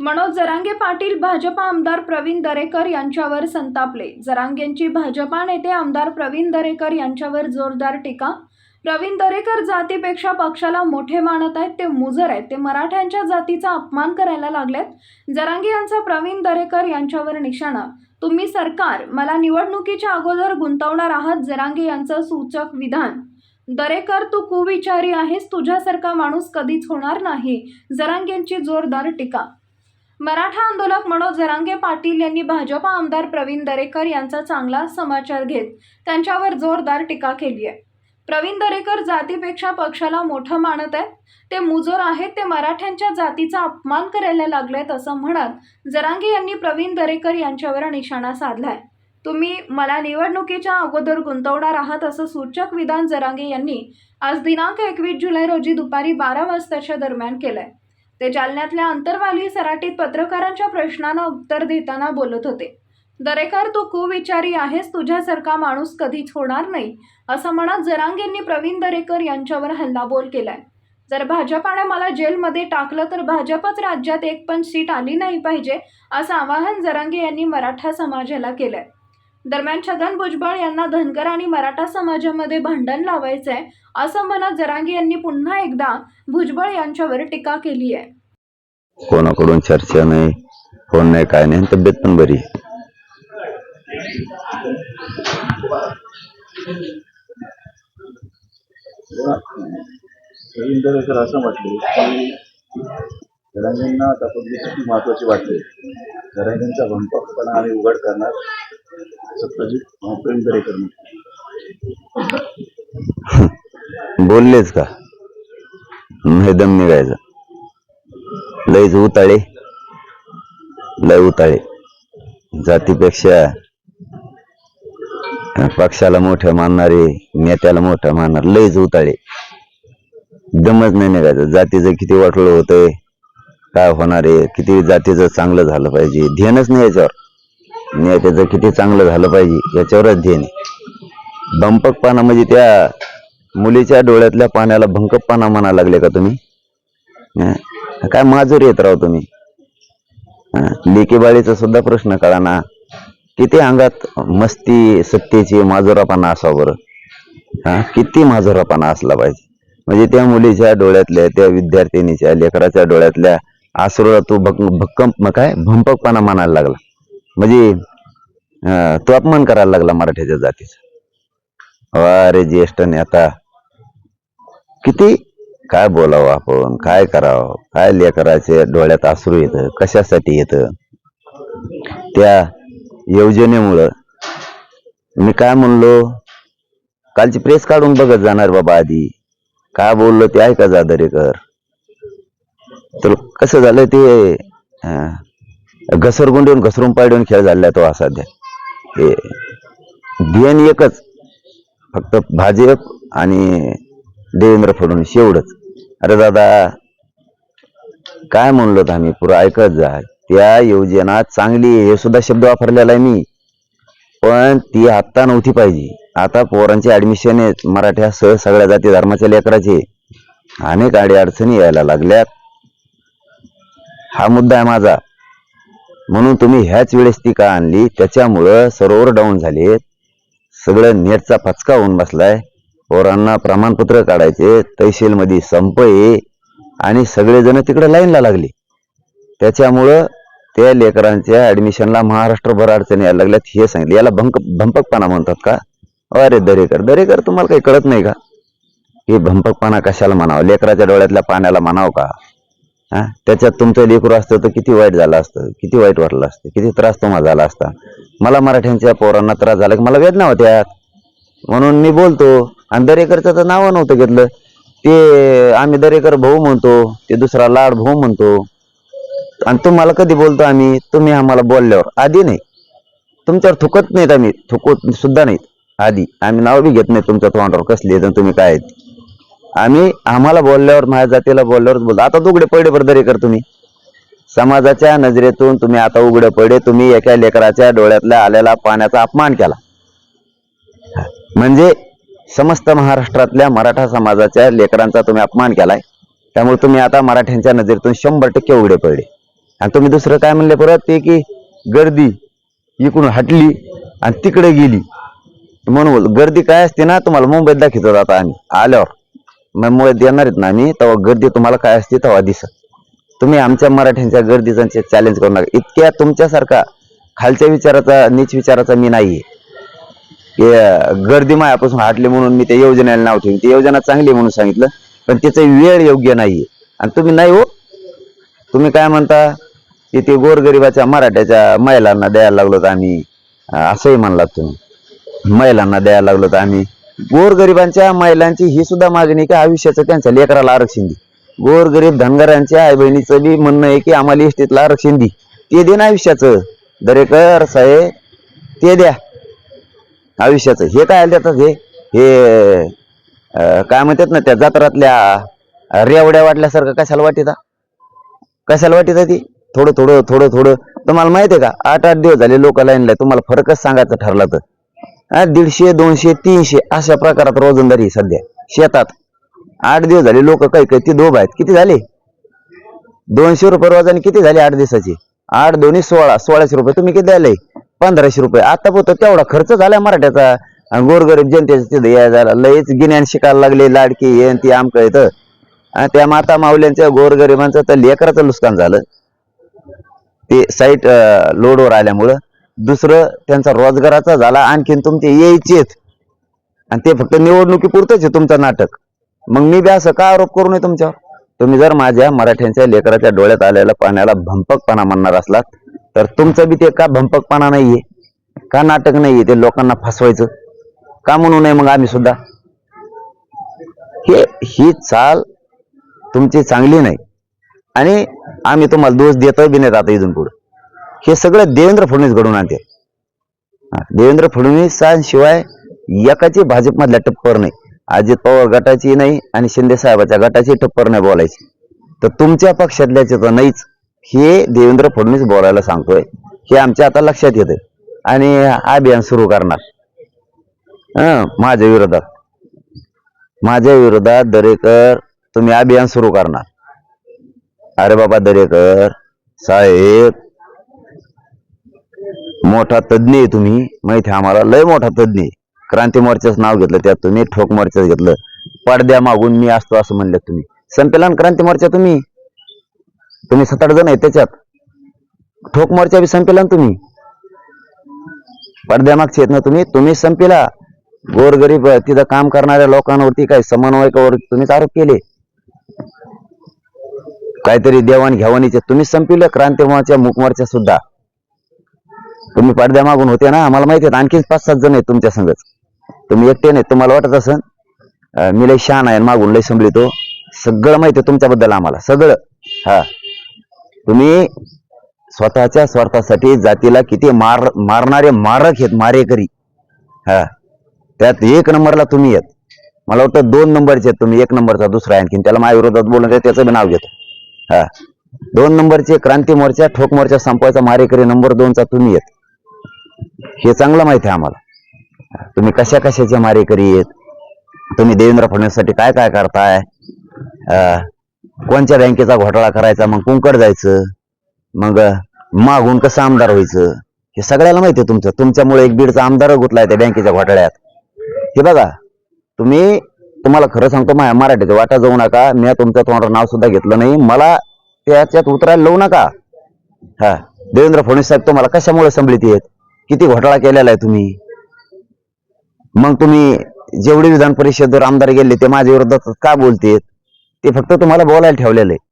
मनोज जरांगे पाटील भाजपा आमदार प्रवीण दरेकर यांच्यावर संतापले. जरांगेंची भाजपा नेते आमदार प्रवीण दरेकर यांच्यावर जोरदार टीका. प्रवीण दरेकर जातीपेक्षा पक्षाला मोठे मानत आहेत ते मुजर आहेत. ते मराठ्यांच्या जातीचा अपमान करायला लागलेत. जरांगे यांचा प्रवीण दरेकर यांच्यावर निशाणा. तुम्ही सरकार मला निवडणुकीच्या अगोदर गुंतवणार आहात जरांगे यांचं सूचक विधान. दरेकर तू कुविचारी आहेस तुझ्यासारखा माणूस कधीच होणार नाही. जरांगेंची जोरदार टीका. मराठा आंदोलक मनोज जरांगे पाटील यांनी भाजपा आमदार प्रवीण दरेकर यांचा चांगला समाचार घेत त्यांच्यावर जोरदार टीका केली आहे. प्रवीण दरेकर जातीपेक्षा पक्षाला मोठं मानत आहेत. ते मुजोर आहेत ते मराठ्यांच्या जातीचा अपमान करायला लागलेत असं म्हणत जरांगे यांनी प्रवीण दरेकर यांच्यावर निशाणा साधलाय. तुम्ही मला निवडणुकीच्या अगोदर गुंतवणार आहात असं सूचक विधान जरांगे यांनी आज दिनांक एकवीस जुलै रोजी दुपारी बारा वाजताच्या दरम्यान केलं आहे ते जालन्यातल्या अंतरवाली सराटीत पत्रकारांच्या प्रश्नांना उत्तर देताना बोलत होते. दरेकर तू कुविचारी आहेस तुझ्यासारखा माणूस कधीच होणार नाही असं म्हणत जरांगेंनी प्रवीण दरेकर यांच्यावर हल्लाबोल केलाय. जर भाजपाने मला जेलमध्ये टाकलं तर भाजपच राज्यात एक पण सीट आली नाही पाहिजे असं आवाहन जरांगे यांनी मराठा समाजाला केलंय. दरम्यान छगन भुजबळ यांना धनगर आणि मराठा समाजामध्ये भांडण लावायचंय असं म्हणत जरांगे यांनी पुन्हा एकदा भुजबळ यांच्यावर टीका केली आहे. कोणाकडून चर्चा नाही फोन नाही काय नाही तब्येत पण बरी. असं म्हटले की जरांगींना आता महत्वाची वाटते. जरांगींचा भंपकपणा आम्ही उघड करणार सत्यजित दरेकर बोललेच का? नाही दम निघायचा. लयच उताळे. लय उताळे. जातीपेक्षा पक्षाला मोठं मानणारे नेत्याला मोठं मानणार लयच उताळे. दमच नाही निघायचं. जातीचं किती वाटलं होतंय काय होणार आहे किती जातीचं चांगलं झालं पाहिजे ध्यानच नाही याच्यावर. नेत्याचं किती चांगलं झालं पाहिजे याच्यावरच ध्यान आहे. पाना म्हणजे त्या मुलीच्या डोळ्यातल्या पाण्याला भंकपणा म्हणा लागले का तुम्ही? काय माजूर येत राव तुम्ही? लेकीबाळीचा सुद्धा प्रश्न कळा ना किती अंगात मस्ती सत्तेची माजुरापणा असा बरं. हा? किती माजुरापणा असला पाहिजे. म्हणजे त्या मुलीच्या डोळ्यातल्या त्या विद्यार्थिनीच्या लेकराच्या डोळ्यातल्या आसरूला तू भक्कम काय? भंपकपणा म्हणायला लागला. म्हणजे तो अपमान करायला लागला मराठ्याच्या जातीचा. अरे ज्येष्ठ नेता किती? काय बोलावं आपण? काय करावं? काय लेकराचे डोळ्यात आसरू येतं. कशासाठी येतं? त्या योजनेमुळं मी काय म्हणलो? कालची प्रेस काढून बघत जाणार बाबा आधी. काय बोललो ते ऐका जादरेकर तर कसं झालं ते? घसरगुंडीहून घसरून पाडून खेळ झालेला तो असा सध्या हे ध्येय एकच फक्त भाजप आणि देवेंद्र फडणवीस एवढंच. अरे दादा काय म्हणलो आम्ही? पुरं ऐकत जा. त्या योजना चांगली आहे, हे सुद्धा शब्द वापरलेला आहे मी. पण ती आत्ता नव्हती पाहिजे. आता पोरांचे ऍडमिशन आहेत. मराठ्यासह सगळ्या जाती धर्माच्या लेकराचे अनेक अडी अडचणी यायला लागल्यात. हा मुद्दा आहे माझा. म्हणून तुम्ही ह्याच वेळेस ती का आणली? त्याच्यामुळं सरोवर डाऊन झाले. सगळं नेटचा फचका होऊन बसलाय. पोरांना प्रमाणपत्र काढायचे. तहसील मध्ये संप आहे आणि सगळेजण तिकडे लाईनला लागले. त्याच्यामुळं त्या लेकरांच्या ऍडमिशनला महाराष्ट्रभर अडचणी यायला लागल्यात. हे सांगितले. याला भंक भंपकपणा म्हणतात का? अरे दरेकर दरेकर तुम्हाला काही कळत नाही का? हे भंपकपणा कशाला म्हणावं? लेकराच्या डोळ्यातल्या पाण्याला म्हणावं का? हा? त्याच्यात तुमचं लेकरू असतं तर किती वाईट झालं असतं किती वाईट वाटलं असतं किती त्रास तुम्हाला झाला असता. मला मराठ्यांच्या पोरांना त्रास झाला की मला वेदना होत्या. म्हणून मी बोलतो आणि दरेकरचं तर नावं नव्हतं घेतलं. ते आम्ही दरेकर भाऊ म्हणतो ते दुसरा लाड भाऊ म्हणतो. आणि तुम्हाला कधी बोलतो आम्ही तुम्ही आम्हाला बोलल्यावर आधी नाही. तुमच्यावर थुकत नाहीत आम्ही थुकत सुद्धा नाहीत. आधी. आम्ही नाव बी घेत नाही तुमच्या तोंडावर कसली आहेत आणि तुम्ही काय आहेत. आम्ही आम्हाला बोलल्यावर माझ्या जातीला बोलल्यावर बोलतो. आता तू उघडे पडे बरदरी कर तुम्ही. समाजाच्या नजरेतून तुम्ही आता उघडे पडे. तुम्ही एका लेकराच्या डोळ्यातल्या आलेला पाण्याचा अपमान केला. म्हणजे समस्त महाराष्ट्रातल्या मराठा समाजाच्या लेकरांचा तुम्ही अपमान केलाय. त्यामुळे तुम्ही आता मराठ्यांच्या नजरेतून शंभर टक्के उघडे पडले आणि तुम्ही दुसरं काय म्हणले परत? ते की गर्दी इकडून हटली आणि तिकडे गेली. म्हणून बोल गर्दी काय असते ना तुम्हाला मुंबईत दाखवतो आता आम्ही. आल्यावर. मुळे देणार आहेत ना आम्ही तेव्हा गर्दी तुम्हाला काय असते तेव्हा दिसत. तुम्ही आमच्या मराठ्यांच्या गर्दीचा चॅलेंज करू नका. इतक्या तुमच्यासारखा खालच्या विचाराचा नीच विचाराचा मी नाहीये. की गर्दी मायापासून हाटली म्हणून मी त्या योजनेला नाव ठेवून ती योजना चांगली आहे म्हणून सांगितलं पण त्याचं वेळ योग्य नाहीये. आणि तुम्ही नाही हो. तुम्ही काय म्हणता? की ते गोरगरिबाच्या मराठ्याच्या महिलांना द्यायला लागलो तर आम्ही. असंही म्हणलात तुम्ही. महिलांना द्यायला लागलो तर आम्ही. गोरगरिबांच्या महिलांची ही सुद्धा मागणी की आयुष्याचं त्यांच्या लेकराला आरक्षण दे. गोरगरीब धनगरांच्या आई बहिणीचं बी म्हणणं आहे की आम्हाला इष्टीतला आरक्षण दे. ते दे ना आयुष्याचं. दरेकर साहेब ते द्या. आयुष्याचं. हे काय देतात हे? हे काय म्हणतात ना त्या जत्रातल्या रेवड्या वाटल्यासारखं कशाला वाटीता कशाला वाटीता ती? थोडं थोडं थोडं थोडं. तुम्हाला माहिती आहे का? आठ आठ दिवस झाले लोक लाईनला तुम्हाला फरकच सांगायचं ठरला तर. दीडशे दोनशे तीनशे अशा प्रकारात रोजंदारी आहे सध्या. शेतात आठ दिवस झाले लोक काही काही ती धोबा आहेत. किती झाले? दोनशे रुपये रोजाने किती झाले आठ दिवसाचे? आठ दोन्ही सोळा सोळाशे रुपये तुम्ही किती द्यायला? पंधराशे रुपये. आता पोत तेवढा खर्च झालाय मराठ्याचा. आणि गोरगरीब जनतेचं तिथे या झाला. लयच गिन्यान शिकायला लागले लाडकी हे ती आमकं येतं आणि त्या माता माऊल्यांच्या गोरगरिबांचं तर लेकराचं नुकसान झालं. ते साईट लोडवर आल्यामुळं. दुसरं त्यांचा रोजगाराचा झाला आणखीन तुमचे यायचेच आणि ते फक्त निवडणुकी पुरतच आहे तुमचं नाटक. मग मी बी असं का आरोप करू नये तुमच्यावर? तुम्ही जर माझ्या मराठ्यांच्या लेकराच्या डोळ्यात आलेल्या पाण्याला भंपकपणा म्हणणार असलात तर तुमचं बी ते का भंपकपणा नाहीये? का नाटक नाहीये ते लोकांना फसवायचं? का म्हणू नये मग आम्ही सुद्धा? हे ही चाल तुमची चांगली नाही. आणि आम्ही तुम्हाला दोष देतोय बी नाही आता इथून पुढे. हे सगळं देवेंद्र फडणवीस घडून आणते हा, देवेंद्र फडणवीसांशिवाय एकाची भाजपमधल्या टप्पर नाही. अजित पवार गटाची नाही आणि शिंदे साहेबाच्या गटाची टप्पर नाही बोलायची. तर तुमच्या पक्षातल्याचे तर नाहीच हे देवेंद्र फडणवीस बोलायला सांगतोय. हे आमच्या आता लक्षात येते आणि अभियान सुरू करणार. माझ्या विरोधात. माझ्या विरोधात दरेकर तुम्ही अभियान सुरू करणार. अरे बाबा दरेकर साहेब मोठा तज्ञ आहे तुम्ही. माहिती आहे आम्हाला. लय मोठा तज्ञ आहे. क्रांती मोर्चाचं नाव घेतलं त्यात तुम्ही ठोक मोर्चाच घेतलं. पडद्या मागून मी असतो असं म्हणलं तुम्ही. संपेलन क्रांती मोर्चा तुम्ही? तुम्ही सात आठ जण आहे त्याच्यात. ठोक मोर्चा बी संपेला तुम्ही? पडद्या मागचे आहेत ना तुम्ही? तुम्ही संपेला. गोरगरीब तिथं काम करणाऱ्या लोकांवरती काय समन्वयकावर तुम्हीच आरोप केले. काहीतरी देवाण घेवाणीचे तुम्ही संपिलं. क्रांती मोर्चा मुख मोर्चा सुद्धा. तुम्ही पडद्या मागून होते ना आम्हाला माहिती आहे आणखीन पाच सात जण आहेत तुमच्या संगच तुम्ही एकटे नाही तुम्हाला वाटत असन मी लय शान आहे आणि मागून लय संभलितो सगळं माहिती आहे तुमच्याबद्दल आम्हाला सगळं. हा. तुम्ही स्वतःच्या स्वार्थासाठी जातीला किती मार मारणारे मारक आहेत मारेकरी. हा. त्यात एक नंबरला तुम्ही येत मला वाटतं दोन नंबरचे आहेत तुम्ही एक नंबरचा दुसरा आहे आणखीन. त्याला माझ्या विरोधात बोलून आहे, त्याचं बी नाव घेतो. हा. दोन नंबरचे क्रांती मोर्चा ठोक मोर्चा संपवायचा मारेकरी नंबर दोनचा तुम्ही येत हे चांगलं माहिती आहे आम्हाला. तुम्ही कशा कशाचे मारेकरी आहेत? तुम्ही देवेंद्र फडणवीससाठी काय काय करताय? कोणत्या बँकेचा घोटाळा करायचा? मग कुंकड जायचं. मग मागून कसं आमदार व्हायचं? हे सगळ्याला माहिती आहे तुमचं. तुमच्यामुळे एक बीडचा आमदार गुतलाय त्या बँकेच्या घोटाळ्यात. हे बघा तुम्ही तुम्हाला खरं सांगतो माझ्या मराठीचं वाटा जाऊ नका. मी तुमच्या तोंडावर नाव सुद्धा घेतलं नाही. मला त्याच्यात उतरायला लावू नका. हा. देवेंद्र फडणवीस साहेब तुम्हाला कशामुळे संभलित आहेत? किती घोटाळा केलेला आहे तुम्ही? मग तुम्ही जेवढे विधान परिषदेवर आमदार गेले ते माझ्या विरोधात का बोलतेत? ते फक्त तुम्हाला बोलायला ठेवलेलं आहे.